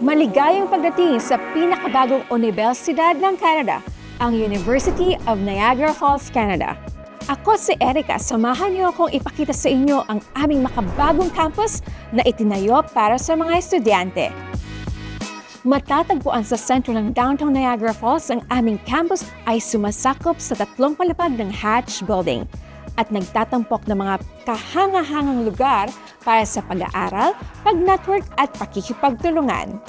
Maligayang pagdating sa pinakabagong universidad ng Canada, ang University of Niagara Falls, Canada. Ako si Erica, samahan niyo akong ipakita sa inyo ang aming makabagong campus na itinayo para sa mga estudyante. Matatagpuan sa sentro ng downtown Niagara Falls, ang aming campus ay sumasakop sa tatlong palapag ng Hatch Building at nagtatampok ng mga kahanga-hangang lugar para sa pag-aaral, pag-network at pakikipagtulungan.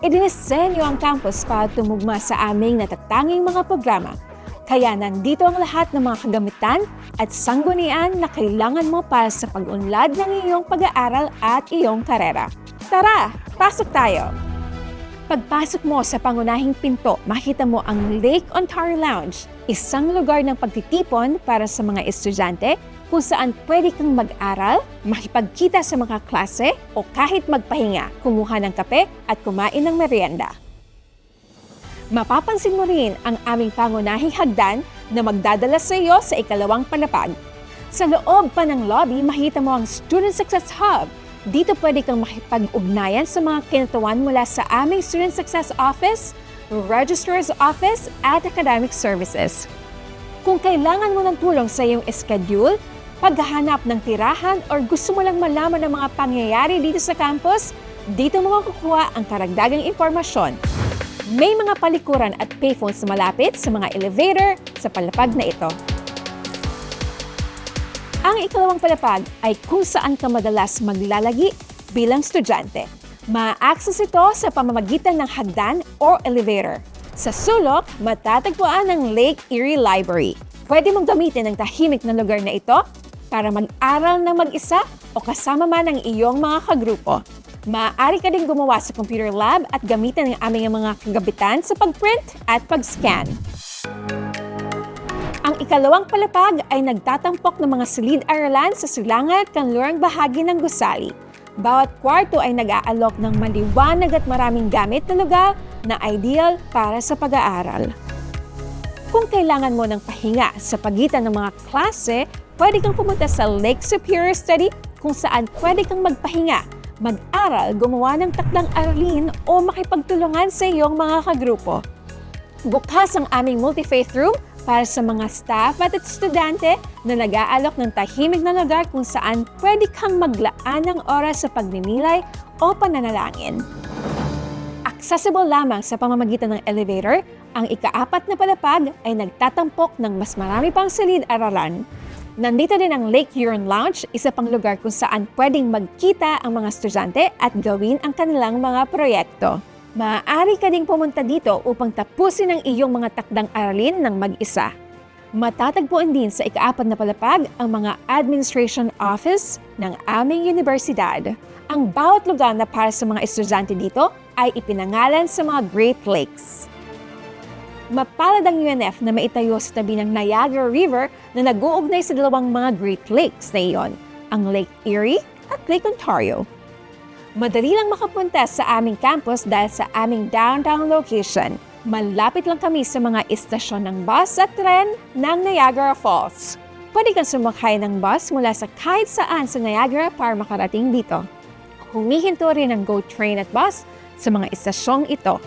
Idinisenyo ang campus para tumugma sa aming natatanging mga programa. Kaya nandito ang lahat ng mga kagamitan at sanggunian na kailangan mo para sa pag-unlad ng iyong pag-aaral at iyong karera. Tara, pasok tayo! Pagpasok mo sa pangunahing pinto, makita mo ang Lake Ontario Lounge, isang lugar ng pagtitipon para sa mga estudyante kung saan pwede kang mag-aral, makipagkita sa mga klase o kahit magpahinga, kumuha ng kape at kumain ng merienda. Mapapansin mo rin ang aming pangunahing hagdan na magdadala sa iyo sa ikalawang palapag. Sa loob pa ng lobby, makita mo ang Student Success Hub. Dito pwede kang makipag-ugnayan sa mga kinutuan mula sa aming Student Success Office, Registrar's Office at Academic Services. Kung kailangan mo ng tulong sa iyong schedule, paghahanap ng tirahan or gusto mo lang malaman ng mga pangyayari dito sa campus, dito mo makukuha ang karagdagang impormasyon. May mga palikuran at payphones na malapit sa mga elevator sa palapag na ito. Ang ikalawang palapag ay kung saan ka madalas maglalagi bilang estudyante. Ma-access ito sa pamamagitan ng hagdan o elevator. Sa sulok, matatagpuan ang Lake Erie Library. Pwede mong gamitin ang tahimik na lugar na ito para mag-aral ng mag-isa o kasama man ang iyong mga kagrupo. Maaari ka din gumawa sa computer lab at gamitin ang aming mga kagabitan sa pag-print at pag-scan. Ang ikalawang palapag ay nagtatampok ng mga silid-aralan sa silangan at kanlurang bahagi ng gusali. Bawat kwarto ay nag-aalok ng maliwanag at maraming gamit na lugar na ideal para sa pag-aaral. Kung kailangan mo ng pahinga sa pagitan ng mga klase, pwede kang pumunta sa Lake Superior Study kung saan pwede kang magpahinga, mag-aral, gumawa ng takdang aralin o makipagtulungan sa iyong mga kagrupo. Bukas ang aming multi-faith room para sa mga staff at estudyante na nag-aalok ng tahimik na lugar kung saan pwede kang maglaan ng oras sa pagninilay o pananalangin. Accessible lamang sa pamamagitan ng elevator, ang ikaapat na palapag ay nagtatampok ng mas marami pang silid-aralan. Nandito din ang Lake Huron Lounge, isa pang lugar kung saan pwedeng magkita ang mga estudyante at gawin ang kanilang mga proyekto. Maaari ka ding pumunta dito upang tapusin ang iyong mga takdang aralin ng mag-isa. Matatagpuan din sa ikaapat na palapag ang mga administration office ng aming universidad. Ang bawat lugar na para sa mga estudyante dito ay ipinangalan sa mga Great Lakes. Mapalad ang UNF na maitayo sa tabi ng Niagara River na nag-uugnay sa dalawang mga Great Lakes na iyon, ang Lake Erie at Lake Ontario. Madali lang makapunta sa aming campus dahil sa aming downtown location. Malapit lang kami sa mga istasyon ng bus at tren ng Niagara Falls. Pwede kang sumakay ng bus mula sa kahit saan sa Niagara para makarating dito. Humihinto rin ang GO train at bus sa mga istasyong ito.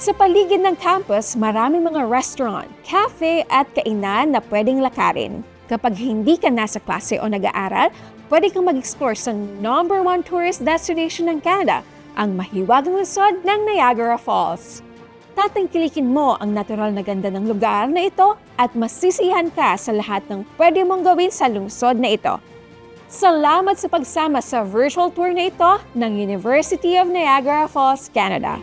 Sa paligid ng campus, maraming mga restaurant, cafe at kainan na pwedeng lakarin. Kapag hindi ka nasa klase o nag-aaral, pwede kang mag-explore sa number one tourist destination ng Canada, ang mahiwagang lungsod ng Niagara Falls. Tatangkilikin mo ang natural na ganda ng lugar na ito at masisiyahan ka sa lahat ng pwede mong gawin sa lungsod na ito. Salamat sa pagsama sa virtual tour na ito ng University of Niagara Falls, Canada.